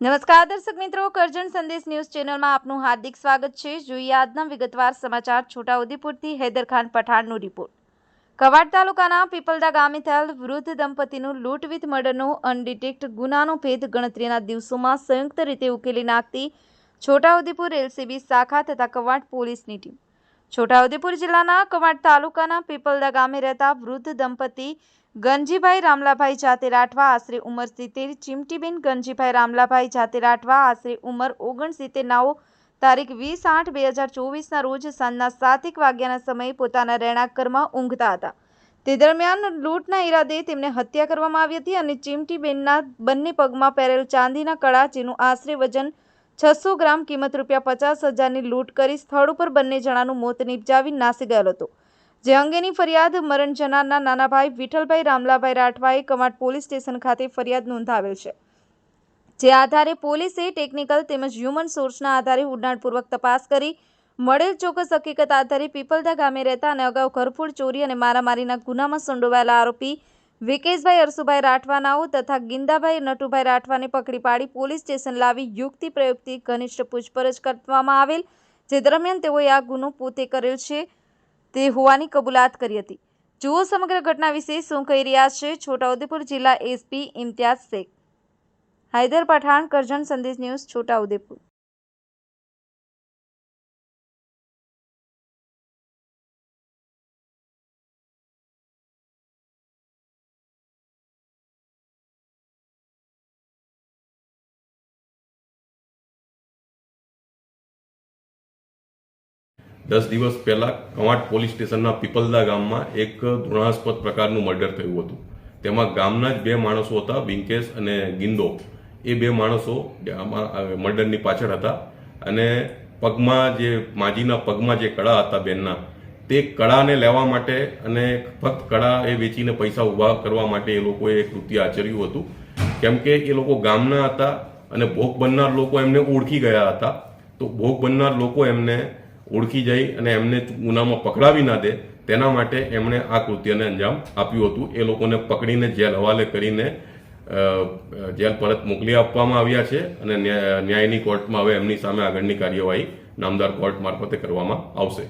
નમસ્કાર દર્શક મિત્રો, કરજણ સંદેશ ન્યૂઝ ચેનલમાં આપનું હાર્દિક સ્વાગત છે. જોઈએ આજના વિગતવાર સમાચાર છોટાઉદેપુરથી હૈદરખાન પઠાણનો રિપોર્ટ. કવાડ તાલુકાના પીપલદા ગામે થયેલ વૃદ્ધ દંપતીનું લૂંટ વિથ મર્ડરનો અનડિટેક્ટ ગુનાનો ભેદ ગણતરીના દિવસોમાં સંયુક્ત રીતે ઉકેલી નાખતી છોટાઉદેપુર એલસીબી શાખા તથા કવાડ પોલીસની ટીમ. છોટાઉદેપુર જિલ્લાના કવાંટ તાલુકાના પીપલદા ગામે રહેતા વૃદ્ધ દંપતી ગંજીભાઈ રામલાભાઈ જાતે રાઠવા આશરે ઉંમર સિત્તેર, ચીમટીબેન ગંજીભાઈ રામલાભાઈ જાતે રાઠવા આશરે ઉંમર ઓગણસિત્તેર નાઓ તારીખ વીસ આઠ બે હજાર ચોવીસના રોજ સાંજના સાતેક વાગ્યાના સમયે પોતાના રહેણાંક ઘરમાં ઊંઘતા હતા. તે દરમિયાન લૂંટના ઈરાદે તેમને હત્યા કરવામાં આવી હતી અને ચીમટીબેનના બંને પગમાં પહેરેલ ચાંદીના કળા જેનું આશરે વજન છસો ગ્રામ કિંમત રૂપિયા પચાસ હજારની લૂંટ કરી સ્થળ ઉપર બંને જણાનું મોત નિપજાવી નાસી ગયેલ હતો. જે અંગેની ફરિયાદ મરણ જનારના નાના ભાઈ વિઠ્ઠલભાઈ રામલાભાઈ રાઠવાએ કમાટ પોલીસ સ્ટેશન ખાતે ફરિયાદ નોંધાવેલ છે. જે આધારે પોલીસે ટેકનિકલ તેમજ હ્યુમન સોર્સના આધારે ઊંડાણપૂર્વક તપાસ કરી, મળેલ ચોક્કસ હકીકત આધારે પીપલદા ગામે રહેતા અને અગાઉ ઘરફોડ ચોરી અને મારામારીના ગુનામાં સંડોવાયેલા આરોપી વિકેશભાઈ, અરસુભાઈ રાઠવાનાઓ તથા ગિંદાભાઈ, નટુભાઈ રાઠવાને પકડી પાડી પોલીસ સ્ટેશન લાવી યુક્તિ પ્રયુક્તિ ઘનિષ્ઠ પૂછપરછ કરવામાં આવેલ, જે દરમિયાન તેઓએ આ ગુનો પોતે કરેલ છે તે હોવાની કબૂલાત કરી હતી. જુઓ સમગ્ર ઘટના વિશે શું કહી રહ્યા છે છોટાઉદેપુર જિલ્લા એસપી ઇમ્તિયાઝ શેખ. હૈદર પઠાણ, કરજણ સંદેશ ન્યૂઝ, છોટાઉદેપુર. દસ દિવસ પહેલા કવાંટ પોલીસ સ્ટેશનના પીપલદા ગામમાં એક ધૃણાસ્પદ પ્રકારનું મર્ડર થયું હતું. તેમાં ગામના જ બે માણસો હતા, બિંકેશ અને ગિંદો. એ બે માણસો મર્ડરની પાછળ હતા અને પગમાં જે, માજીના પગમાં જે કળા હતા બેનના, તે કળાને લેવા માટે અને ફક્ત કળા એ વેચીને પૈસા ઊભા કરવા માટે એ લોકોએ કૃત્ય આચર્યું હતું. કેમ કે એ લોકો ગામના હતા અને ભોગ બનનાર લોકો એમને ઓળખી ગયા હતા. તો ભોગ બનનાર લોકો એમને ઓળખી જાય અને એમને ગુનામાં પકડાવી ના દે, તેના માટે એમણે આ કૃત્યને અંજામ આપ્યું હતું. એ લોકોને પકડીને જેલ હવાલે કરીને જેલ પરત મોકલી આપવામાં આવ્યા છે અને ન્યાયની કોર્ટમાં હવે એમની સામે આગળની કાર્યવાહી નામદાર કોર્ટ મારફતે કરવામાં આવશે.